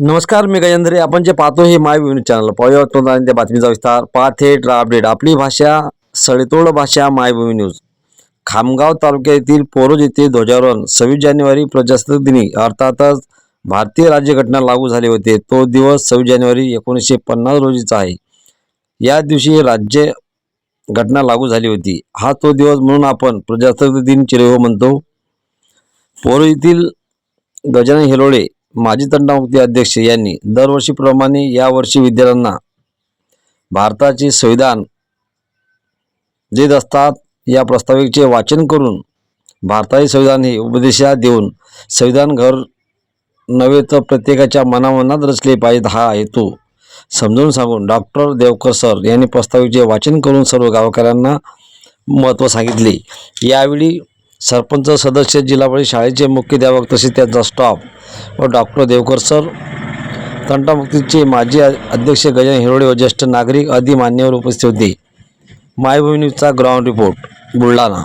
नमस्कार मी गजेंद्रे आपण जे पाहतो हे माय न्यूज चॅनल पाहूया त्या बातमीचा विस्तार. पा थेट अपडेट आपली भाषा सडेतोड भाषा मायभूमी न्यूज खामगाव तालुक्यातील पोरोज येथे ध्वजारोहण. सव्वीस जानेवारी प्रजासत्ताक दिनी. अर्थातच भारतीय राज्यघटना लागू झाली होते. तो दिवस सव्वीस जानेवारी एकोणीसशे पन्नास रोजीचा आहे. या दिवशी राज्य घटना लागू झाली होती. हा तो दिवस म्हणून आपण प्रजासत्ताक दिन चिरहो म्हणतो. पोरो येथील गजानन हिरोळे माजी तंटामुक्ती अध्यक्ष यांनी दरवर्षीप्रमाणे यावर्षी विद्यार्थ्यांना भारताचे संविधान देत असतात. या प्रस्ताविकेचे वाचन करून भारताचे संविधान हे उपदेशा देऊन संविधान घर नव्हे तर प्रत्येकाच्या मनामनात रचले पाहिजेत हा हेतू समजून सांगून डॉक्टर देवकर सर यांनी प्रस्ताविकेचे वाचन करून सर्व गावकऱ्यांना महत्त्व सांगितले. यावेळी सरपंच सदस्य जिल्हा परिषद शाळेचे मुख्याध्यापक तसेच त्यांचा स्टाफ व डॉक्टर देवकर सर तंटामुक्तीचे माजी अध्यक्ष गजानन हिरोडे व ज्येष्ठ नागरिक आदी मान्यवर उपस्थित होते. मायभूमी न्यूजचा ग्राउंड रिपोर्ट बुलढाणा.